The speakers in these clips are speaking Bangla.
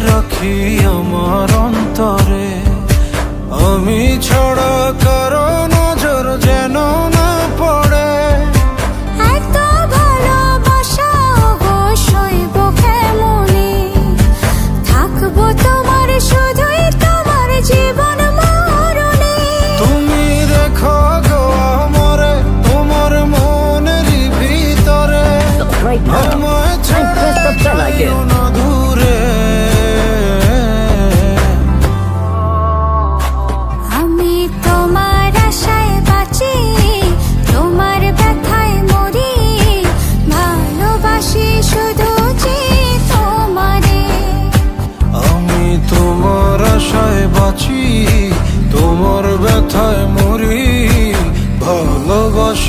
রাখি আমার অন্তরে। আমি ছড়া কারও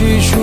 ভালোবাসি শুধু